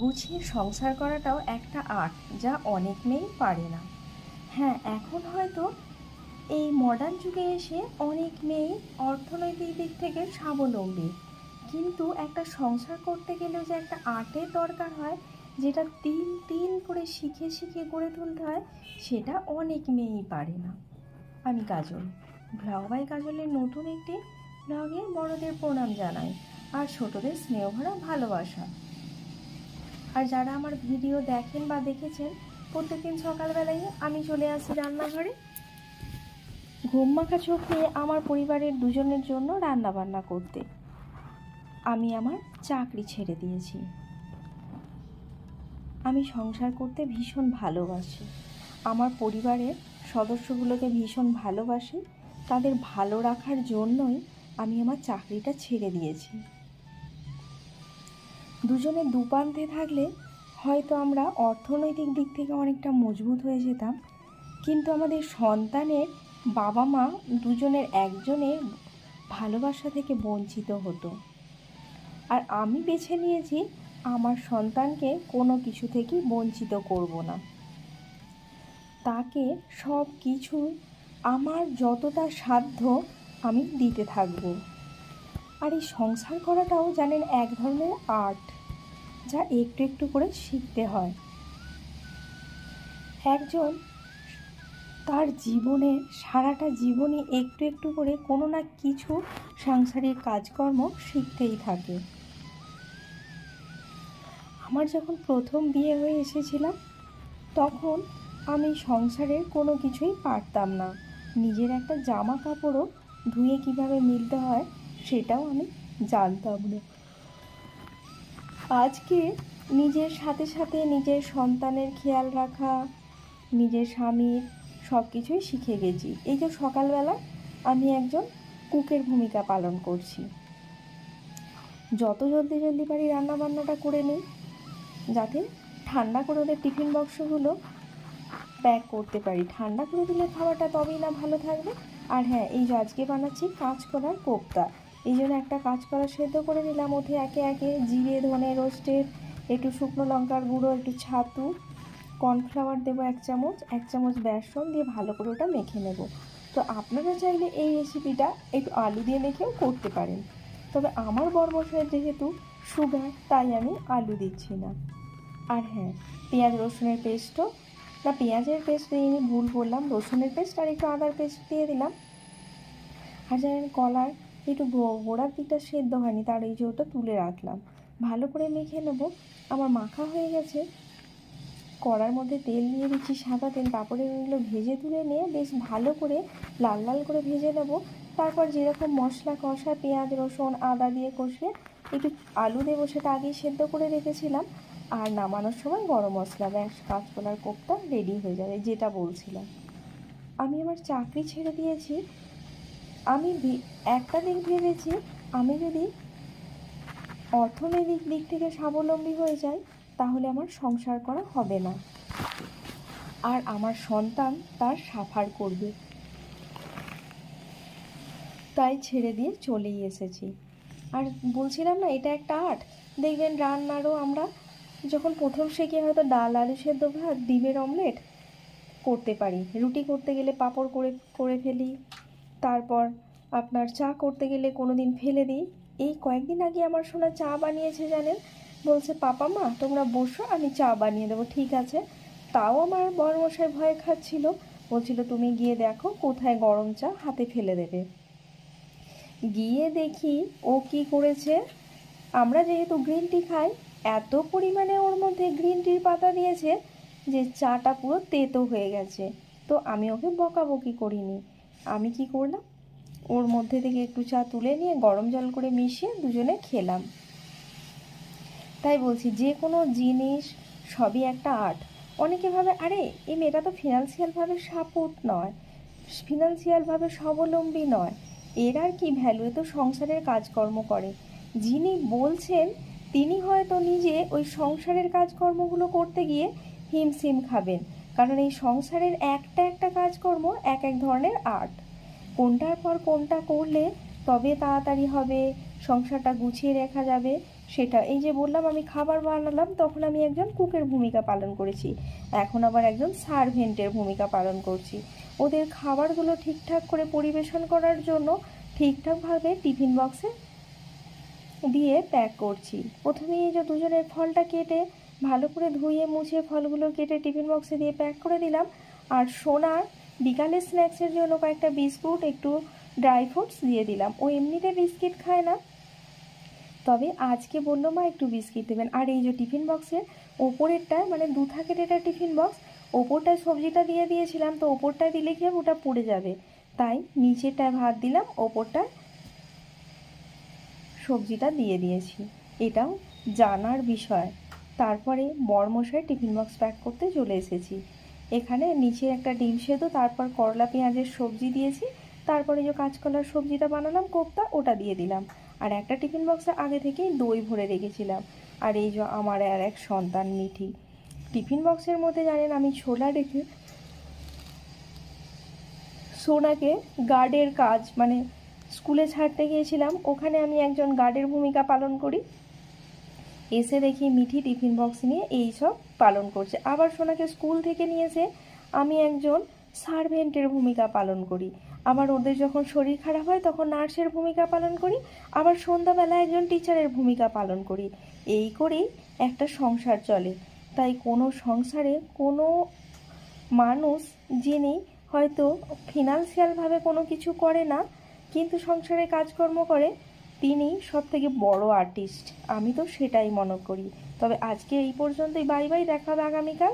গুছিয়ে সংসার করাটাও একটা আর্ট যা অনেক মেয়েই পারে না। হ্যাঁ এখন হয়তো এই মডার্ন যুগে এসে অনেক মেয়েই অর্থনৈতিক দিক থেকে স্বাবলম্বী। কিন্তু একটা সংসার করতে গেলেও যে একটা আর্টের দরকার হয়, যেটা তিন তিন করে শিখে শিখে গড়ে তুলতে হয়, সেটা অনেক মেয়েই পারে না। আমি কাজল ব্লগ বাই কাজলের নতুন একটি ব্লগে বড়দের প্রণাম জানাই। আর ছোটদের স্নেহ ভরা ভালোবাসা। আর যারা আমার ভিডিও দেখেন বা দেখেছেন, প্রত্যেকদিন সকালবেলায় আমি চলে আসি রান্নাঘরে। ঘুম মাখা চোখ নিয়ে আমার পরিবারের দুজনের জন্য রান্না বান্না করতে। আমি আমার চাকরি ছেড়ে দিয়েছি। আমি সংসার করতে ভীষণ ভালোবাসি। আমার পরিবারের সদস্যগুলোকে ভীষণ ভালোবাসি। তাদের ভালো রাখার জন্যই আমি আমার চাকরিটা ছেড়ে দিয়েছি। দুজনে দুপান্তে থাকলে হয়তো আমরা অর্থনৈতিক দিক থেকে অনেকটা মজবুত হয়ে যেতাম। কিন্তু আমাদের সন্তানের বাবা মা দুজনের একজনের ভালোবাসা থেকে বঞ্চিত হতো। আর আমি বেছে নিয়েছি, আমার সন্তানকে কোনো কিছু থেকেই বঞ্চিত করব না। তাকে সব কিছু আমার যতটা সাধ্য আমি দিতে থাকব। আর এই সংসার করাটাও জানেন এক ধরনের আর্ট, যা একটু একটু করে শিখতে হয়। একজন তার জীবনে, সারাটা জীবনে একটু একটু করে কোনো না কিছু সাংসারিক কাজকর্ম শিখতেই থাকে। আমার যখন প্রথম বিয়ে হয়ে এসেছিলাম, তখন আমি সংসারের কোনো কিছুই পারতাম না। নিজের একটা জামা কাপড়ও ধুয়ে কীভাবে মিলতে হয় সেটাও আমি জানতাম না। আজকে নিজের সাথে সাথে নিজের সন্তানের খেয়াল রাখা, নিজের স্বামীর সব কিছুই শিখে গেছি। এই যে সকালবেলা আমি একজন কুকের ভূমিকা পালন করছি। যত জলদি জলদি পারি রান্নাবান্নাটা করে নিই, যাতে ঠান্ডা করে ওদের টিফিন বক্সগুলো প্যাক করতে পারি। ঠান্ডা করে দিলে খাবারটা তবেই না ভালো থাকবে। আর হ্যাঁ এই যে আজকে বানাচ্ছি কাঁচকলার কোপ্তা। এই জন্য একটা কাঁচকলা সেদ্ধ করে নিলাম। ওতে একে একে জিরে, ধনে রোস্টেড একটু শুকনো লঙ্কার গুঁড়ো, একটু ছাতু, কর্নফ্লাওয়ার দেবো এক চামচ এক চামচ বেসন দিয়ে ভালো করে ওটা মেখে নেব। তো আপনারা চাইলে এই রেসিপিটা একটু আলু দিয়ে মেখেও করতে পারেন। তবে আমার বরমশাইয়ের যেহেতু সুগার তাই আমি আলু দিচ্ছি না। আর হ্যাঁ পেঁয়াজ রসুনের পেস্টও। না, পেঁয়াজের পেস্ট দিইনি ভুল বললাম, রসুনের পেস্ট আর একটু আদার পেস্ট দিয়ে দিলাম। আর জানেন কলার একটু গোড়ার দিকটা সেদ্ধ হয়নি, তার এই যে ওটা তুলে রাখলাম। ভালো করে মেখে নেব। আমার মাখা হয়ে গেছে। কড়ার মধ্যে তেল দিয়ে দিচ্ছি সাদা তেল, তারপরে এগুলো ভেজে তুলে নিয়ে বেশ ভালো করে লাল লাল করে ভেজে নেব। তারপর যেরকম মশলা, কষা, পেঁয়াজ, রসুন, আদা দিয়ে কষিয়ে একটু আলু দেবো সেটা আগেই সেদ্ধ করে রেখেছিলাম। আর নামানোর সময় গরম মশলা, ব্যাস, কাঁচকলার কোপটা রেডি হয়ে যাবে, যেটা বলছিলাম। আমি আমার চাকরি ছেড়ে দিয়েছি। আমি একটা দিক ভেবেছি, আমি যদি অর্থনৈতিক দিক থেকে স্বাবলম্বী হয়ে যাই, তাহলে আমার সংসার করা হবে না। আর আমার সন্তান তার সাফার করবে। তাই ছেড়ে দিয়ে চলেই এসেছি। আর বলছিলাম না, এটা একটা আর্ট। দেখবেন রান্নারও আমরা যখন প্রথম শিখি হয়তো ডাল, আলু সেদ্ধ ভাত, ডিমের অমলেট করতে পারি। রুটি করতে গেলে পাঁপড় করে করে ফেলি। তারপর আপনার চা করতে গেলে কোনো দিন ফেলে দিই। এই কয়েকদিন আগে আমার শোনা চা বানিয়েছে জানেন? বলছে, পাপা মা, তোমরা বসো, আমি চা বানিয়ে দেবো, ঠিক আছে? তাও আমার বড়মশাই ভয় খাচ্ছিল। বলছিল, তুমি গিয়ে দেখো কোথায় গরম চা হাতে ফেলে দেবে। গিয়ে দেখি ও কি করেছে। আমরা যেহেতু গ্রিন টি খাই, এত পরিমাণে ওর মধ্যে গ্রিন টির পাতা দিয়েছে যে চাটা পুরো তেতো হয়ে গেছে। তো আমি ওকে বকাবকি করিনি। আমি কি করলাম? ওর মধ্যে থেকে একটু চা তুলে নিয়ে গরম জল করে মিশিয়ে দুজনে খেলাম। তাই বলছি, যে কোনো জিনিস সবই একটা আর্ট। অনেকে ভাবে, আরে, এই মেয়েটা তো ফিনান্সিয়ালভাবে সাপোর্ট নয় ফিনান্সিয়ালভাবে স্বাবলম্বী নয়। এর আর কি ভ্যালু এ তো সংসারের কাজকর্ম করে। যিনি বলছেন, তিনি হয়তো নিজে ওই সংসারের কাজকর্মগুলো করতে গিয়ে হিমশিম খাবেন। কারণ এই সংসারের একটা একটা কাজকর্ম এক এক ধরনের আর্ট। কোনটার পর কোনটা করলে তবে তাড়াতাড়ি হবে, সংসারটা গুছিয়ে রাখা যাবে, সেটা এই যে বললাম আমি খাবার বানালাম, তখন আমি একজন কুকের ভূমিকা পালন করেছি। এখন আবার একজন সার্ভেন্টের ভূমিকা পালন করছি। ওদের খাবারগুলো ঠিকঠাক করে পরিবেশন করার জন্য ঠিকঠাকভাবে টিফিন বক্সে দিয়ে প্যাক করছি। প্রথমেই যে দুজনের ফলটা কেটে ভালো করে ধুয়ে, মুছে ফলগুলো কেটে টিফিন বক্সে দিয়ে প্যাক করে দিলাম। আর সোনার বিকালের স্ন্যাক্সের জন্য কয়েকটা বিস্কুট, একটু ড্রাই ফ্রুটস দিয়ে দিলাম। ও এমনিতে বিস্কিট খায় না। তবে আজকে বলল মা একটু বিস্কিট দেবেন। আর এই যে টিফিন বক্সের ওপরেরটায় মানে দু থাকের এটা টিফিন বক্স ওপরটায় সবজিটা দিয়ে দিয়েছিলাম, তো ওপরটায় দিলে কি হবে? ওটা পড়ে যাবে। তাই নিচেরটায় ভাত দিলাম, ওপরটায় সবজিটা দিয়ে দিয়েছি। এটাও জানার বিষয়। তারপরে বরমশাই টিফিন বক্স প্যাক করতে চলে এসেছি। এখানে নিচে একটা ডিম সেদ্ধ, তারপর করলা, পেঁয়াজের সবজি দিয়েছি, তারপরে যে কাঁচকলার সবজিটা বানালাম, কোপ্তা, ওটা দিয়ে দিলাম। আর একটা টিফিন বক্সে আগে থেকেই দই ভরে রেখেছিলাম। আর এই যে আমার আর এক সন্তান মিঠি। টিফিন বক্সের মধ্যে জানেন আমি ছোলা রেখে সোনাকে গার্ডের কাজ মানে স্কুলে ছাড়তে গিয়েছিলাম, ওখানে আমি একজন গার্ডের ভূমিকা পালন করি। এসে দেখি মিঠি টিফিন বক্স নিয়ে এই সব পালন করছে। আবার সোনাকে স্কুল থেকে নিয়ে এসে আমি একজন সার্ভেন্টের ভূমিকা পালন করি। আবার ওদের যখন শরীর খারাপ হয়, তখন নার্সের ভূমিকা পালন করি। আবার সন্ধ্যাবেলা একজন টিচারের ভূমিকা পালন করি। এই করেই একটা সংসার চলে। তাই কোনো সংসারে কোনো মানুষ যিনি হয়তো ফিনান্সিয়ালভাবে কোনো কিছু করে না, কিন্তু সংসারে কাজকর্ম করে তিনি সব থেকে বড় আর্টিস্ট আমি তো সেটাই মনে করি। তবে আজকে এই পর্যন্তই। বাই বাই, দেখা হবে আগামীকাল।